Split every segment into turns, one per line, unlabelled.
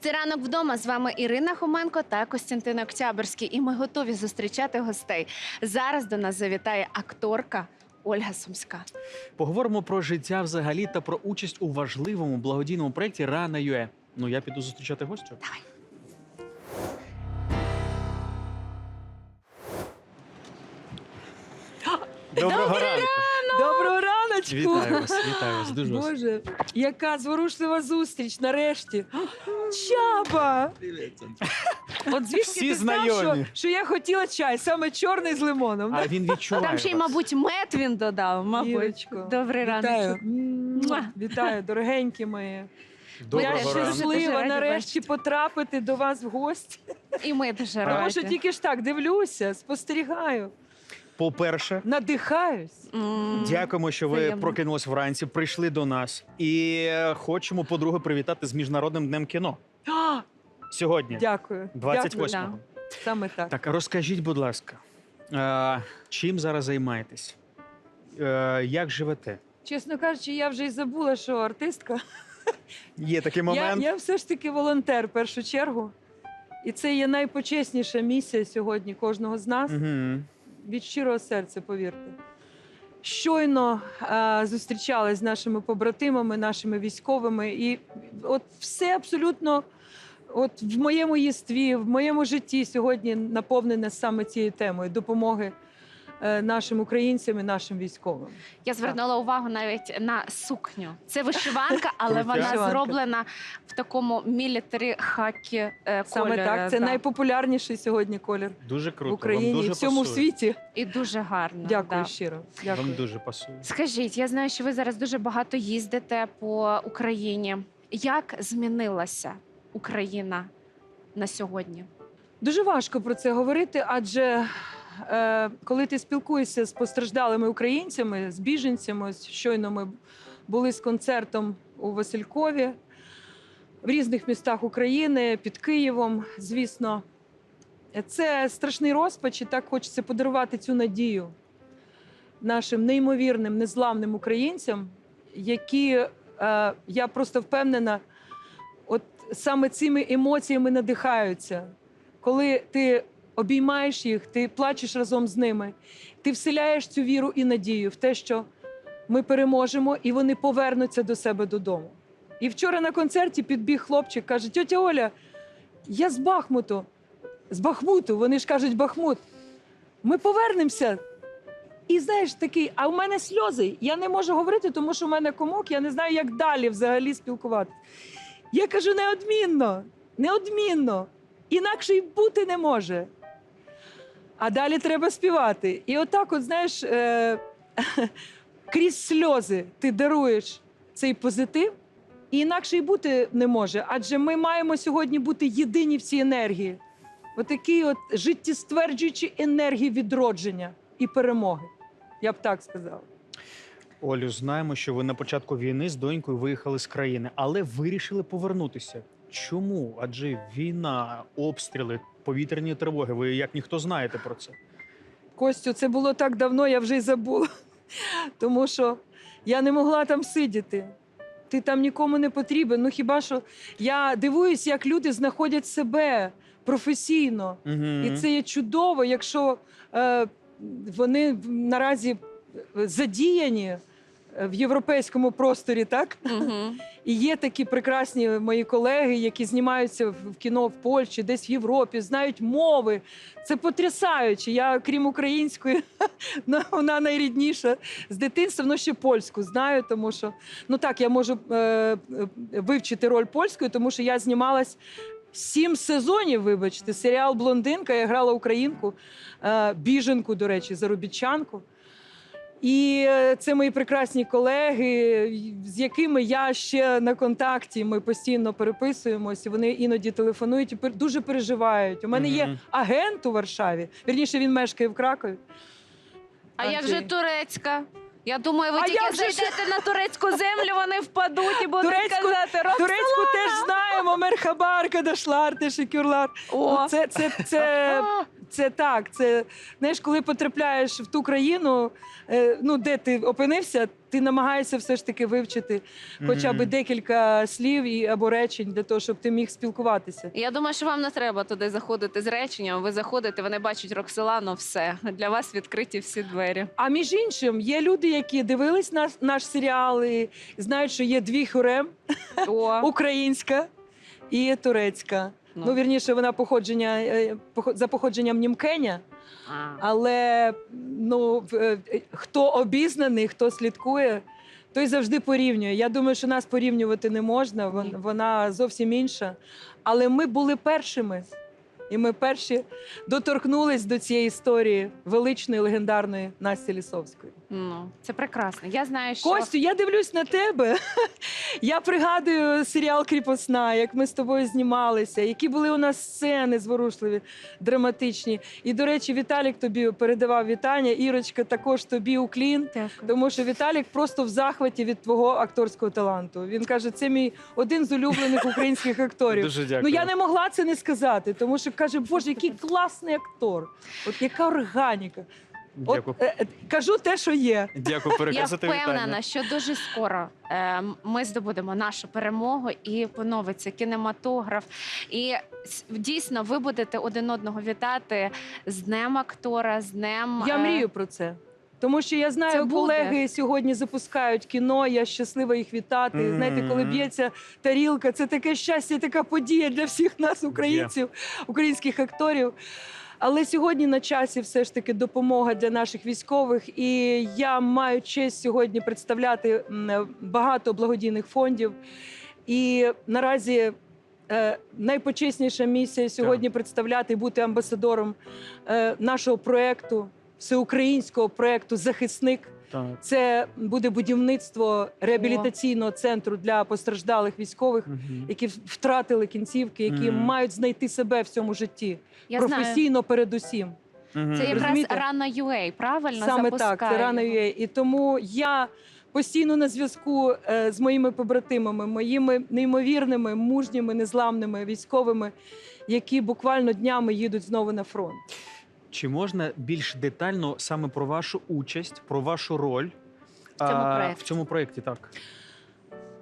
Це ранок вдома. З вами Ірина Хоменко та Костянтин Октябрьський. І ми готові зустрічати гостей. Зараз до нас завітає акторка Ольга Сумська.
Поговоримо про життя взагалі та про участь у важливому благодійному проєкті Рана ЮЕ. Ну я піду зустрічати гостю.
Давай.
Доброго ранку!
Доброго
Вітаю вас, вітаю вас. Дуже вас.
Боже, яка зворушлива зустріч нарешті. Чаба! От звідки
Всі
ти знав, що,
знайомі.
що я хотіла чай, саме чорний з лимоном.
А він відчуває.
Там ще й,
вас.
мабуть, мед він додав. Мабуть.
Ірочко,
Добрий
Вітаю.
ранок.
Муа. Вітаю, дорогенькі мої.
Доброго
я
Дуже,
ранку.
дуже
щаслива
раді
нарешті
бачити.
потрапити до вас в гості.
І ми дуже
Тому що
раді.
тільки ж так дивлюся, спостерігаю,
По-перше,
надихаюсь.
Дякуємо, що ви
Взаємно.
прокинулись вранці, прийшли до нас. І е, хочемо, по-друге, привітати з Міжнародним днем кіно.
А,
Сьогодні,
Дякую.
28-го.
Дякую. Саме так.
Так, розкажіть, будь ласка, е, чим зараз займаєтесь? Е, як живете?
Чесно кажучи, я вже й забула, що артистка.
Є такий
Я,
момент.
я все ж таки волонтер в першу чергу. І це є найпочесніша місія сьогодні кожного з нас.
Угу.
Від щирого серця, повірте. Щойно е, зустрічалась з нашими побратимами, нашими військовими, і от все абсолютно от в моєму єстві, в моєму житті сьогодні наповнене саме цією темою допомоги нашим українцям і нашим військовим.
Я звернула увагу навіть на сукню. Це вишиванка, але вона
Вишиванка.
зроблена в такому мілітарі хакі е,
Саме так, це найпопулярніший сьогодні колір
Дуже круто.
в Україні
Вам
і в всьому
пасує.
світі.
і дуже гарно.
Дякую
да.
щиро. Дякую.
Вам дуже пасує.
Скажіть, я знаю, що ви зараз дуже багато їздите по Україні. Як змінилася Україна на сьогодні?
Дуже важко про це говорити, адже е, коли ти спілкуєшся з постраждалими українцями, з біженцями, щойно ми були з концертом у Василькові в різних містах України, під Києвом, звісно. Це страшний розпач, і так хочеться подарувати цю надію нашим неймовірним, незламним українцям, які, е, я просто впевнена, от саме цими емоціями надихаються. Коли ти обіймаєш їх, ти плачеш разом з ними, ти вселяєш цю віру і надію в те, що ми переможемо і вони повернуться до себе додому. І вчора на концерті підбіг хлопчик, каже: тьотя Оля, я з Бахмуту, з Бахмуту. Вони ж кажуть Бахмут. Ми повернемося. І знаєш, такий, а у мене сльози. Я не можу говорити, тому що в мене комок, я не знаю, як далі взагалі спілкуватися. Я кажу, неодмінно, неодмінно. Інакше й бути не може. А далі треба співати. І отак, от, знаєш, е- крізь сльози ти даруєш цей позитив, і інакше й бути не може. Адже ми маємо сьогодні бути єдині в цій енергії. Отакі от життєстверджуючі енергії відродження і перемоги. Я б так сказала.
Олю, знаємо, що ви на початку війни з донькою виїхали з країни, але вирішили повернутися. Чому? Адже війна, обстріли, повітряні тривоги. Ви як ніхто знаєте про це.
Костю, це було так давно, я вже й забула. Тому що я не могла там сидіти. Ти там нікому не потрібен. Ну хіба що я дивуюсь, як люди знаходять себе професійно.
Угу.
І це є чудово, якщо е, вони наразі задіяні е, в європейському просторі, так?
Угу.
І є такі прекрасні мої колеги, які знімаються в кіно в Польщі, десь в Європі, знають мови. Це потрясаюче. Я, крім української, вона найрідніша з дитинства, ну ще польську знаю, тому що ну так, я можу е, е, вивчити роль польської, тому що я знімалась. Сім сезонів, вибачте, серіал Блондинка. Я грала українку, е, біженку, до речі, заробітчанку. І е, це мої прекрасні колеги, з якими я ще на контакті. Ми постійно переписуємось. і Вони іноді телефонують і дуже переживають. У мене є агент у Варшаві. Вірніше, він мешкає в Кракові.
А як же турецька? Я думаю, ви
А
тільки
як же ж-
на турецьку землю, вони впадуть і будуть
Турецьку-
казати «Роб,
Турецьку теж знаємо. Мерхабарка, дашлар, Ну, Це, це, це, це так. Це знаєш, коли потрапляєш в ту країну, е, ну де ти опинився, ти намагаєшся все ж таки вивчити хоча б декілька слів і або речень для того, щоб ти міг спілкуватися.
Я думаю, що вам не треба туди заходити з реченням. Ви заходите, вони бачать Роксолану, все для вас відкриті всі двері.
А між іншим, є люди, які дивились наш, наш серіал і знають, що є дві хурем:
О,
українська і турецька.
Ну.
Ну, вірніше, вона походження е, поход- за походженням Німкеня. Але ну в- е, хто обізнаний, хто слідкує, той завжди порівнює. Я думаю, що нас порівнювати не можна. вон-
Ні.
Вона зовсім інша. Але ми були першими. І ми перші доторкнулись до цієї історії величної легендарної Насті Лісовської.
Ну, це прекрасно. Я знаю, що
Костю, я дивлюсь на тебе. Я пригадую серіал Кріпосна, як ми з тобою знімалися, які були у нас сцени зворушливі, драматичні. І, до речі, Віталік тобі передавав вітання. Ірочка, також тобі уклін.
Дякую.
Тому що Віталік просто в захваті від твого акторського таланту. Він каже, це мій один з улюблених українських акторів.
Дуже дякую.
Ну я не могла це не сказати, тому що каже, Боже, який класний актор! От яка органіка. От,
Дякую.
е, е, кажу те, що є.
Дякую,
Я
переказати
впевнена,
вітання.
що дуже скоро е, ми здобудемо нашу перемогу і поновиться кінематограф. І с- дійсно ви будете один одного вітати з днем актора, з днем
Я
е,
мрію про це. Тому що я
Це
знаю,
буде.
колеги сьогодні запускають кіно. Я щаслива їх вітати.
Мгм.
Знаєте, коли б'ється тарілка, це таке щастя, така подія для всіх нас, українців, українських акторів. Але сьогодні на часі все ж таки допомога для наших військових. І я маю честь сьогодні представляти багато благодійних фондів. І наразі е, найпочесніша місія сьогодні представляти і бути амбасадором е, нашого проекту, всеукраїнського проекту Захисник.
Так.
Це буде будівництво реабілітаційного центру для постраждалих військових,
Мгм.
які втратили кінцівки, які
Мгм.
мають знайти себе в цьому житті
Я знаю.
професійно, передусім.
Мгм.
Це якраз рана UA, правильно?
Саме так, це
його.
UA. І тому я постійно на зв'язку е, з моїми побратимами, моїми неймовірними, мужніми, незламними військовими, які буквально днями їдуть знову на фронт.
Чи можна більш детально саме про вашу участь, про вашу роль
В цьому
а,
проєкті.
в цьому проєкті? Так.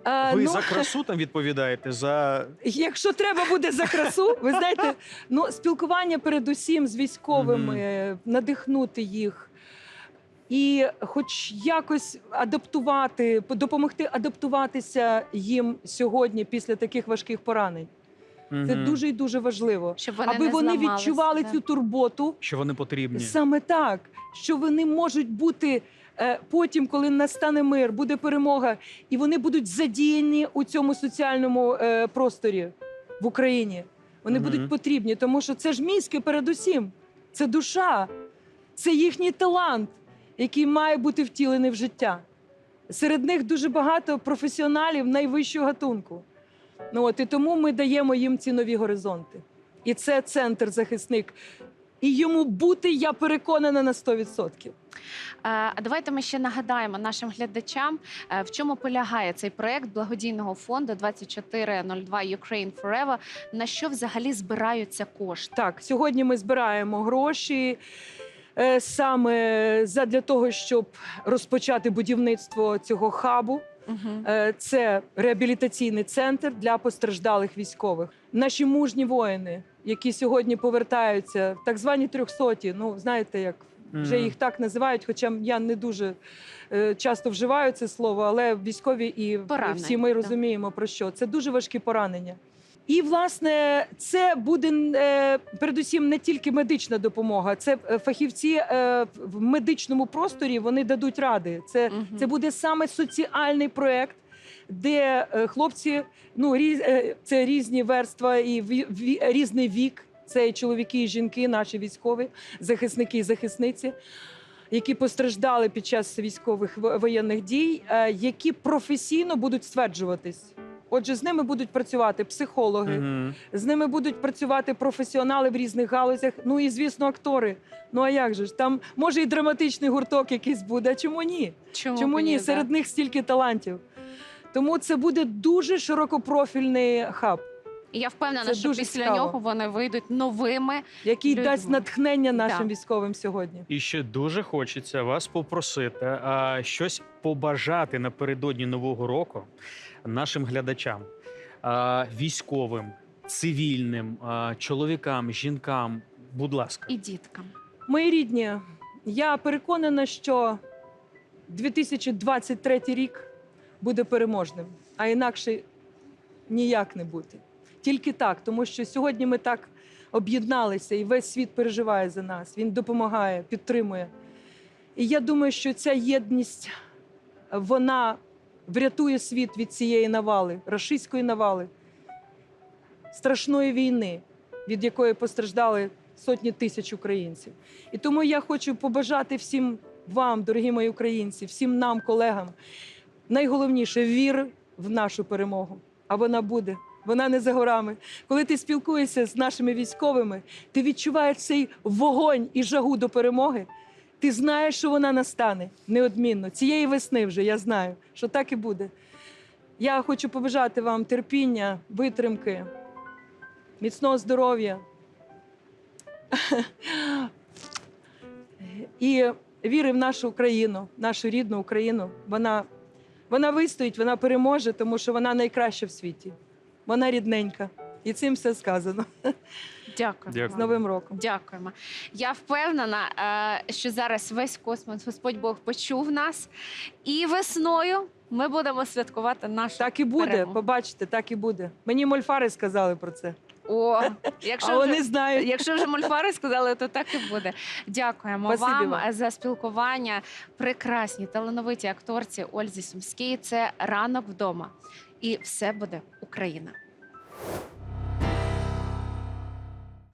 Е,
Ви
ну,
за красу там відповідаєте, за
Якщо треба буде за красу, ви знаєте, ну спілкування передусім з військовими,
Мгм.
е, надихнути їх. І, хоч якось адаптувати, допомогти адаптуватися їм сьогодні після таких важких поранень. Це
Мгм.
дуже і дуже важливо,
Щоб вони
аби
не
вони відчували
да.
цю турботу
що вони потрібні.
саме так, що вони можуть бути е, потім, коли настане мир, буде перемога, і вони будуть задіяні у цьому соціальному е, просторі в Україні. Вони
Мгм.
будуть потрібні, тому що це ж мізки передусім, це душа, це їхній талант, який має бути втілений в життя. Серед них дуже багато професіоналів найвищого гатунку. Ну от і тому ми даємо їм ці нові горизонти. І це центр захисник. І йому бути, я переконана на 100%.
Е, А давайте ми ще нагадаємо нашим глядачам, е, в чому полягає цей проект благодійного фонду 2402 Ukraine Forever, на що взагалі збираються кошти.
Так, сьогодні ми збираємо гроші е, саме задля того, щоб розпочати будівництво цього хабу.
Угу.
Е, Це реабілітаційний центр для постраждалих військових. Наші мужні воїни, які сьогодні повертаються, так звані трьохсоті. Ну знаєте, як вже їх так називають, хоча я не дуже е, часто вживаю це слово, але військові і всі ми розуміємо про що. Це дуже важкі поранення. І власне це буде е, передусім не тільки медична допомога, це е, фахівці е, в медичному просторі вони дадуть ради. Це,
Мгм.
це буде саме соціальний проект, де хлопці, ну різ, це різні верства і ві, різний вік. Це і чоловіки, і жінки, наші військові, захисники і захисниці, які постраждали під час військових воєнних дій, які професійно будуть стверджуватись. Отже, з ними будуть працювати психологи,
угу.
з ними будуть працювати професіонали в різних галузях. Ну і звісно, актори. Ну а як же ж там може і драматичний гурток якийсь буде? А чому ні?
Чому,
Чому
ні?
ні?
да?
Серед них стільки талантів. Тому це буде дуже широкопрофільний хаб.
І я впевнена,
Це
що
дуже
після
цікаво.
нього вони вийдуть новими.
який
людьми.
дасть натхнення нашим
Да.
військовим сьогодні.
І ще дуже хочеться вас попросити а, щось побажати напередодні нового року нашим глядачам, а, військовим, цивільним, а, чоловікам, жінкам. Будь ласка,
І діткам.
Мої рідні, я переконана, що 2023 рік буде переможним, а інакше ніяк не бути. Тільки так, тому що сьогодні ми так об'єдналися, і весь світ переживає за нас. Він допомагає, підтримує. І я думаю, що ця єдність вона врятує світ від цієї навали, рашистської навали, страшної війни, від якої постраждали сотні тисяч українців. І тому я хочу побажати всім вам, дорогі мої українці, всім нам, колегам, найголовніше віри в нашу перемогу. А вона буде. Вона не за горами. Коли ти спілкуєшся з нашими військовими, ти відчуваєш цей вогонь і жагу до перемоги. Ти знаєш, що вона настане неодмінно. Цієї весни вже я знаю, що так і буде. Я хочу побажати вам терпіння, витримки, міцного здоров'я, і віри в нашу Україну, нашу рідну Україну. Вона, вона вистоїть, вона переможе, тому що вона найкраща в світі. Вона рідненька. І цим все сказано.
Дякую.
Дякую.
З. Новим роком.
Дякуємо. Я впевнена, е, що зараз весь космос Господь Бог почув нас, і весною ми будемо святкувати нашу
Так і буде,
перемогу.
побачите, так і буде. Мені мольфари сказали про це.
О, якщо
а
вже...
вони знають.
Якщо вже мольфари сказали, то так і буде. Дякуємо
Спасибі
вам,
вам.
за спілкування. Прекрасній талановитій акторці Ользі Сумській. Це ранок вдома. І все буде Україна.